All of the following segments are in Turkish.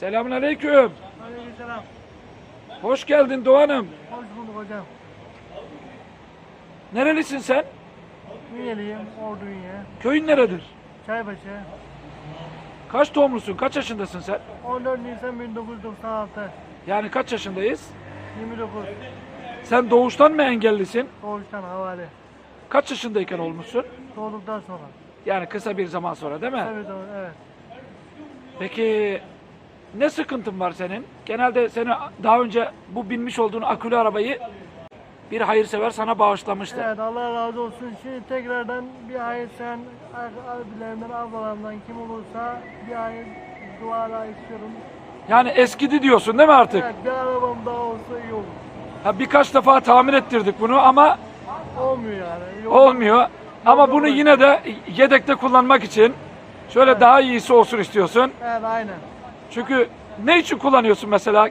Selamünaleyküm. Aleykümselam. Hoş geldin Doğan'ım. Hoş bulduk hocam. Nerelisin sen? Üyeliyim, Ordu'ya. Köyün neredir? Çaybaşı. Kaç doğumlusun? Kaç yaşındasın sen? 14 Nisan 1996. Yani kaç yaşındayız? 29. Sen doğuştan mı engellisin? Doğuştan havale. Kaç yaşındayken olmuşsun? Doğduktan sonra. Yani kısa bir zaman sonra değil mi? Tabii doğru, evet. Peki ne sıkıntın var senin? Genelde seni daha önce bu binmiş olduğun akülü arabayı bir hayırsever sana bağışlamıştı. Evet Allah razı olsun. Şimdi tekrardan bir hayır sen abilerimden, ablalarımdan kim olursa bir hayır dualar istiyorum. Yani eskidi diyorsun değil mi artık? Evet bir arabam daha olsa iyi olur. Ha, birkaç defa tamir ettirdik bunu ama Olmuyor yani. Yok- olmuyor. Ama Yok, bunu yok. yine de yedekte kullanmak için şöyle daha iyisi olsun istiyorsun. Evet aynen. Çünkü ne için kullanıyorsun mesela?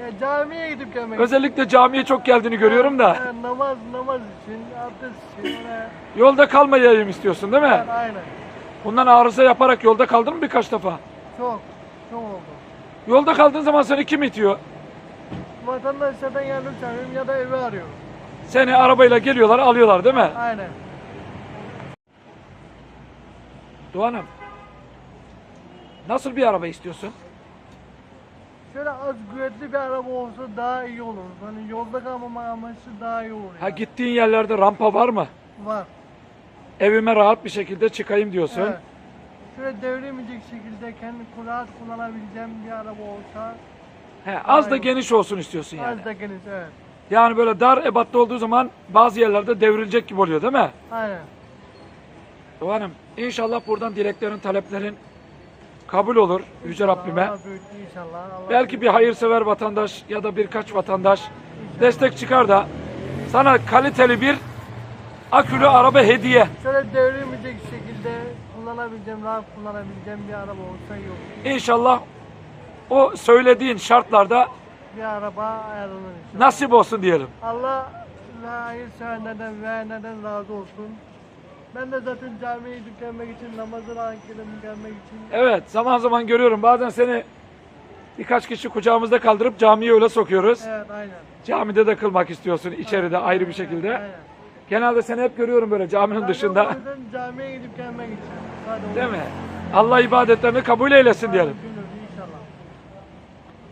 Ya camiye gidip gelmek. Özellikle camiye çok geldiğini görüyorum da. Evet, namaz namaz için, abdest için. Evet, Yolda kalmayayım istiyorsun değil mi? evet, aynen. Bundan arıza yaparak yolda kaldın mı birkaç defa? Çok, çok oldu. Yolda kaldığın zaman seni kim itiyor? Vatandaşlardan yardım çağırıyorum ya da evi arıyorum. Seni arabayla geliyorlar alıyorlar değil mi? Aynen. Doğan'ım. Nasıl bir araba istiyorsun? Şöyle az güvetli bir araba olsa daha iyi olur. Hani yolda kalmama amaçlı daha iyi olur. Ha yani. gittiğin yerlerde rampa var mı? Var. Evime rahat bir şekilde çıkayım diyorsun. Evet. Şöyle devrilmeyecek şekilde kendi rahat kullanabileceğim bir araba olsa He, az da geniş olsun istiyorsun yani. az da geniş evet. Yani böyle dar ebatta olduğu zaman bazı yerlerde devrilecek gibi oluyor değil mi? Aynen. Doğan'ım inşallah buradan dileklerin, taleplerin kabul olur Yüce Rabbime. Belki bir hayırsever vatandaş ya da birkaç vatandaş destek çıkar da sana kaliteli bir akülü araba hediye. Şöyle devrilmeyecek şekilde kullanabileceğim, rahat kullanabileceğim bir araba olsa olur. İnşallah o söylediğin şartlarda Bir araba ayarlanır inşallah. nasip olsun diyelim. Allah ve hayır sevenlerden ve neden razı olsun. Ben de zaten camiye gidip gelmek için, rahat gidip gelmek için Evet zaman zaman görüyorum bazen seni birkaç kişi kucağımızda kaldırıp camiye öyle sokuyoruz. Evet aynen. Camide de kılmak istiyorsun içeride ayrı bir şekilde. Aynen. Genelde seni hep görüyorum böyle caminin Ben dışında. yüzden camiye gidip gelmek için. Hadi Değil mi? Allah ibadetlerini kabul eylesin diyelim. Günür inşallah.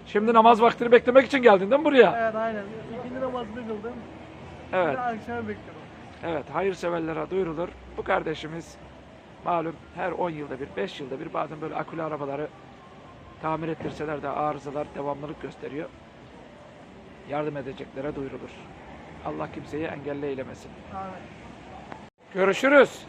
Şimdi namaz vaktini beklemek için geldin değil mi buraya? Evet aynen. İkinci namazını kıldım. Evet. Bir akşam bekliyorum. Evet, hayırseverlere duyurulur. Bu kardeşimiz malum her 10 yılda bir, 5 yılda bir bazen böyle akülü arabaları tamir ettirseler de arızalar devamlılık gösteriyor. Yardım edeceklere duyurulur. Allah kimseyi engelli eylemesin. Amin. Görüşürüz.